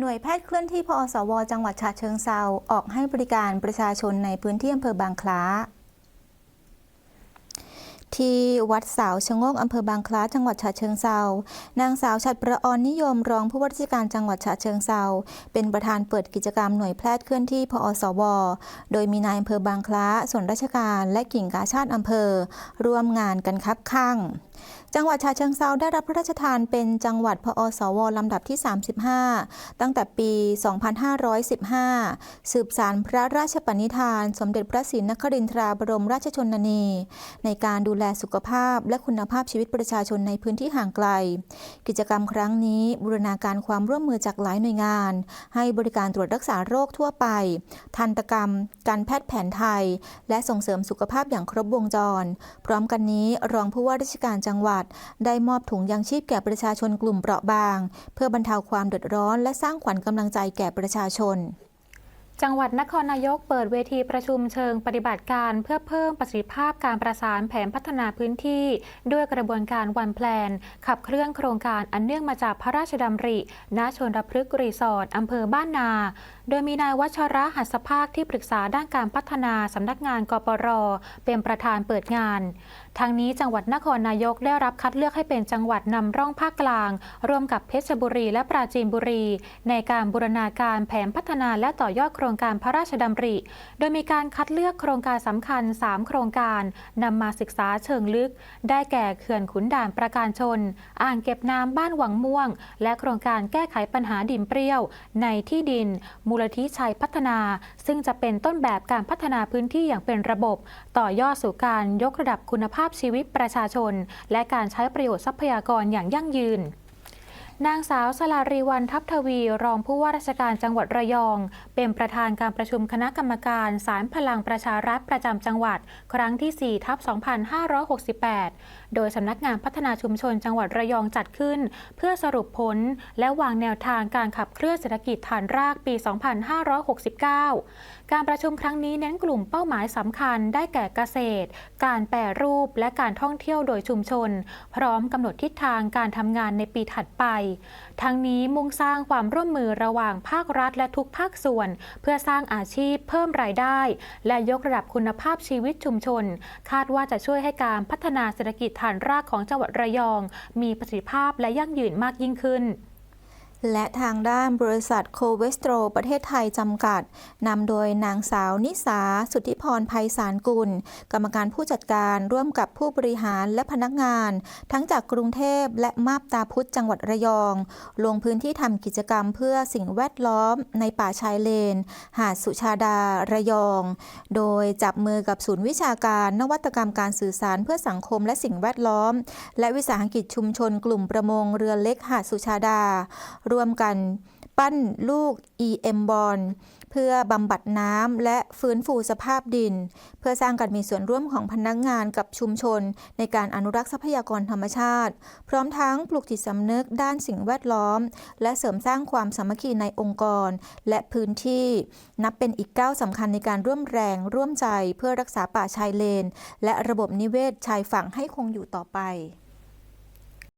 หน่วยแพทย์เคลื่อนที่พอสว จังหวัดฉะเชิงเซาออกให้บริการประชาชนในพื้นที่อำเภอบางคล้า ที่วัดสาวชะโงกอำเภอบางคล้าจังหวัดฉะเชิงเซานางสาวฉัดประออนนิยมรองผู้ว่าราชการจังหวัดฉะเชิงเซาเป็นประธานเปิดกิจกรรมหน่วยแพทย์เคลื่อนที่พอสวโดยมีนายอำเภอบางคล้าส่วนราชการและกิ่งกาชาติอำเภอ ร่วมงานกันคับข้างจังหวัดฉะเชิงเซาได้รับพระราชทานเป็นจังหวัดพอสวลำดับที่ 35 ตั้งแต่ปี 2515 สืบสารพระราชปณิธาน สมเด็จพระศรีนครินทราบรมราชชนนี ในการดูแลสุขภาพและคุณภาพชีวิตประชาชนในพื้นที่ห่างไกล กิจกรรมครั้งนี้บูรณาการความร่วมมือจากหลายหน่วยงาน ให้บริการตรวจรักษาโรคทั่วไป ทันตกรรม การแพทย์แผนไทย และส่งเสริมสุขภาพอย่างครบวงจร พร้อมกันนี้รองผู้ว่าราชการจังหวัด ได้มอบถุงยางชีพแก่ประชาชนกลุ่มเปราะบาง เพื่อบรรเทาความเดือดร้อน และสร้างขวัญกำลังใจแก่ประชาชน จังหวัดนครนายกเปิดเวทีประชุมเชิงปฏิบัติการเพื่อเพิ่มประสิทธิภาพการประสานแผนพัฒนาพื้นที่ ด้วยกระบวนการวันแพลน ขับเคลื่อนโครงการอันเนื่องมาจากพระราชดำริณชนรพฤกษ์รีสอร์ทอำเภอบ้านนา โดยมีนายวัชระหัสภาคที่ปรึกษาด้านการพัฒนาสำนักงานกปร เป็นประธานเปิดงานทางนี้จังหวัดนครนายกได้รับคัดเลือกให้เป็นจังหวัดนำร่องภาคกลาง ร่วมกับเพชรบุรีและปราจีนบุรี ในการบูรณาการแผนพัฒนาและต่อยอดโครรงการพระราชดำริ โดยมีการคัดเลือกโครงการสำคัญ 3 โครงการนำมาศึกษาเชิงลึก ได้แก่เขื่อนขุนด่านประการชน อ่างเก็บน้ำบ้านหวังม่วง และโครงการแก้ไขปัญหาดินเปรี้ยว ในที่ดิน มูลทิชัยพัฒนา ซึ่งจะเป็นต้นแบบการพัฒนาพื้นที่อย่างเป็นระบบ ต่อยอดสู่การยกระดับคุณภาพชีวิตประชาชน และการใช้ประโยชน์ทรัพยากรอย่างยั่งยืน นางสาวสลารีวันทัพทวี รองผู้ว่าราชการจังหวัดระยอง เป็นประธานการประชุมคณะกรรมการสารพลังประชารัฐประจำจังหวัด ครั้งที่4ทับ2568 โดยสำนักงานพัฒนาชุมชนจังหวัดระยองจัดขึ้น เพื่อสรุปผลและวางแนวทางการขับเคลื่อนเศรษฐกิจฐานรากปี 2569 การประชุมครั้งนี้เน้นกลุ่มเป้าหมายสำคัญได้แก่เกษตร การแปรรูปและการท่องเที่ยวโดยชุมชน พร้อมกำหนดทิศทางการทำงานในปีถัดไปทั้งนี้มุ่งสร้างความร่วมมือระหว่างภาครัฐและทุกภาคส่วน เพื่อสร้างอาชีพเพิ่มรายได้ และยกระดับคุณภาพชีวิตชุมชน คาดว่าจะช่วยให้การพัฒนาเศรษฐกิจฐานรากของจังหวัดระยอง มีประสิทธิภาพและยั่งยืนมากยิ่งขึ้น และทางด้านบริษัทโคเวสโตรประเทศไทยจำกัด นำโดยนางสาวนิสา สุทธิพรภัยสารกุล กรรมการผู้จัดการร่วมกับผู้บริหารและพนักงาน ทั้งจากกรุงเทพและมาบตาพุธจังหวัดระยอง ลงพื้นที่ทำกิจกรรมเพื่อสิ่งแวดล้อมในป่าชายเลน หาดสุชาดาระยอง โดยจับมือกับศูนย์วิชาการนวัตกรรมการสื่อสารเพื่อสังคมและสิ่งแวดล้อม และวิสาหกิจชุมชนกลุ่มประมงเรือเล็กหาดสุชาดาร่วมกัน ปั้นลูก EM บอลเพื่อบำบัดน้ำและฟื้นฟูสภาพดิน เพื่อสร้างการมีส่วนร่วมของพนักงงานกับชุมชน ในการอนุรักษ์ทรัพยากรธรรมชาติ พร้อมทั้งปลูกจิตสำนึกด้านสิ่งแวดล้อม และเสริมสร้างความสามัคคีในองค์กร และพื้นที่ นับเป็นอีกก้าวสำคัญในการร่วมแรงร่วมใจเพื่อรักษาป่าชายเลน และระบบนิเวศชายฝั่งให้คงอยู่ต่อไป